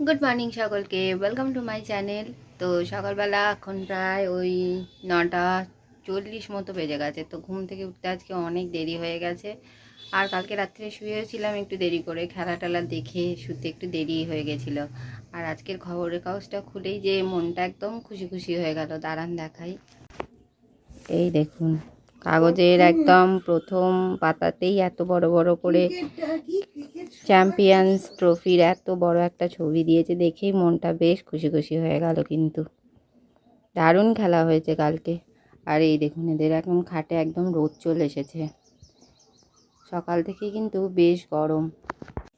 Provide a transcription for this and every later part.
Good morning সকলকে। Welcome to my channel তো সকালবেলা এখন প্রায় ওই নটা চল্লিশ মতো বেজে গেছে। তো ঘুম থেকে উঠতে আজকে অনেক দেরি হয়ে গেছে। আর কালকে রাত্রে শুয়েছিলাম একটু দেরি করে। খেলা টেলা দেখে শুতে একটু দেরি হয়ে গেছিল। আর আজকের খবরের কাগজটা খুলেই যে মনটা একদম খুশি খুশি হয়ে গেল। দাঁড়ান দেখাই। এই দেখুন, কাগজের একদম প্রথম পাতাতেই এত বড় বড় করে চ্যাম্পিয়ন্স ট্রফির এত বড় একটা ছবি দিয়েছে দেখেই মনটা বেশ খুশি খুশি হয়ে গেল কিন্তু। দারুণ খেলা হয়েছে কালকে। আর এই দেখুন এদের এখন খাটে একদম রোদ চলে এসেছে। সকাল থেকে কিন্তু বেশ গরম।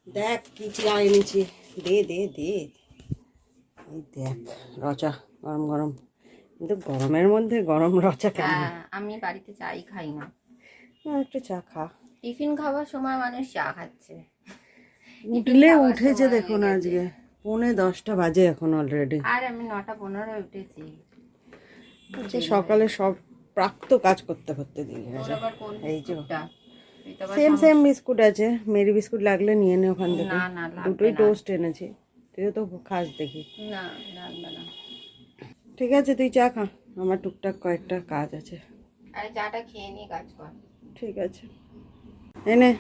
দেখ কি চা এনেছি। দে দে দে। এই দেখ রচা গরম গরম। কিন্তু গরমের মধ্যে গরম রচা কেন হ্যাঁ আমি বাড়িতে চাই খাই না। না, একটু চা খা। টিফিন খাওয়ার সময় মানুষ চা খাচ্ছে। উঠলে উঠেছে দেখুন আজকে। পৌনে দশটা বাজে এখন অলরেডি আর আমি নটা পনেরো উঠেছি। আচ্ছা সকালে সব প্রাপ্ত কাজ করতে করতে দিয়ে গেছে এই যে। সেম সেম বিস্কুট আছে। মেরি বিস্কুট লাগলে নিয়ে নে ওখান থেকে। দুটোই টোস্ট এনেছি। তুইও তো খাস দেখি। ঠিক আছে তুই চা খা। আমার টুকটাক কয়েকটা কাজ আছে। আরে চাটা খেয়ে নিয়ে কাজ কর। ঠিক আছে। এনে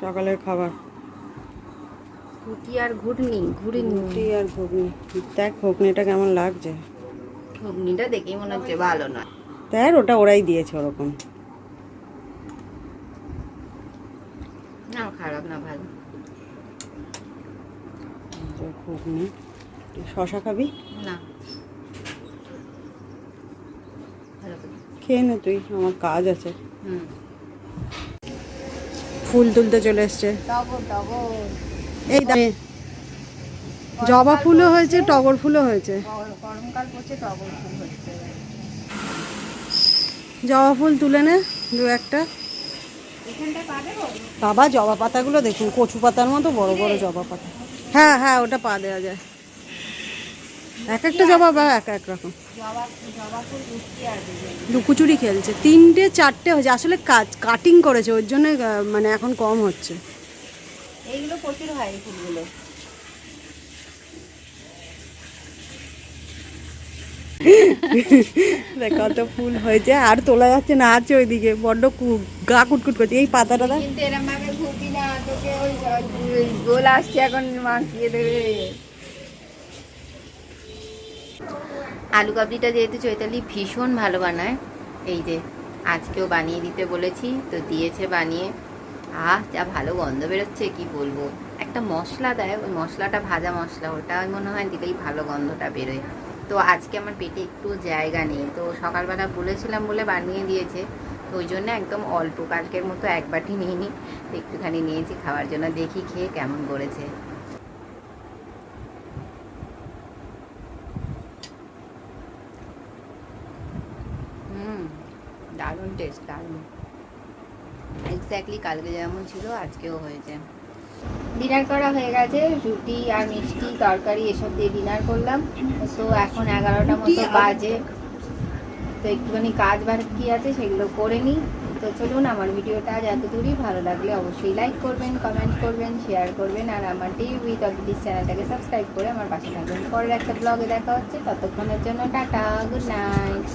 সকালের খাবার। রুটি আর ঘুটনি ঘুরিনি। রুটি আর ঘুগনি দেখ ঘুগনিটা কেমন লাগছে? ঘুগনিটা দেখেই মনে হচ্ছে ভালো না দেখ ওটা ওরাই দিয়েছে ওরকম। না খারাপ না ভালো। ঘুগনি শশা খাবি? না। খেয়ে নে তুই আমার কাজ আছে। হুম। ফুল তুলতে চলে এসছে। এই দা জবা ফুলও হয়েছে, টগর ফুলও হয়েছে। জবা ফুল তুলে নে দু একটা? বাবা, জবা পাতাগুলো দেখুন, কচু পাতার মতো, বড় বড় জবা পাতা। হ্যাঁ হ্যাঁ ওটা পা দেওয়া যায়। এক একটা জবা বা এক এক রকম। লুকোচুরি খেলছে। তিনটে, চারটে হয়েছে। আসলে কাজ কাটিং করেছে, ওর জন্য মানে এখন কম হচ্ছে। এইগুলো প্রচুর হয় এই ফুলগুলো। কত ফুল হয়েছে আর তোলা যাচ্ছে না আছে ওইদিকে বড্ড কু- গা কুটকুট করছে। এই পাতাটা দেখ। কিন্তু এরম ভাবে ঘুরবি না তোকে ওই ওই গোল আসছে এখন মাখিয়ে দেবে। আলু কাবলিটা যেহেতু চৈতালি ভীষণ ভালো বানায় এই যে আজকেও বানিয়ে দিতে বলেছি তো দিয়েছে বানিয়ে। আহ, যা ভালো গন্ধ বেরোচ্ছে, কি বলব? একটা মশলা দেয়, ওই মশলাটা, ভাজা মশলা, ওটা মনে হয় দিলেই ভালো গন্ধটা বেরোয়। তো আজকে আমার পেটে একটু জায়গা নেই, তো সকালবেলা বলেছিলাম বলে বানিয়ে দিয়েছে, তো ওই জন্য একদম অল্প, কালকের মতো এক বাটি নিয়ে নিই একটুখানি নিয়েছি, খাওয়ার জন্য দেখি খেয়ে কেমন করেছে। হুম, দারুণ টেস্ট দারুণ। এক্স্যাক্টলি কালকে যেমন ছিল আজকেও হয়েছে। ডিনার করা হয়ে গেছে রুটি আর মিষ্টি তরকারি এসব দিয়ে ডিনার করলাম। তো এখন এগারোটা মতো বাজে। তো একটুখানি কাজ বাকি আছে সেগুলো করে নিই। তো চলুন আমার ভিডিওটা আজ এত দূরই ভালো লাগলে অবশ্যই লাইক করবেন কমেন্ট করবেন শেয়ার করবেন আর আমার টিভি উইথ অফিস চ্যানেলটাকে সাবস্ক্রাইব করে আমার পাশে থাকবেন পরের একটা ব্লগে দেখা হচ্ছে ততক্ষণের জন্য টাটা গুড নাইট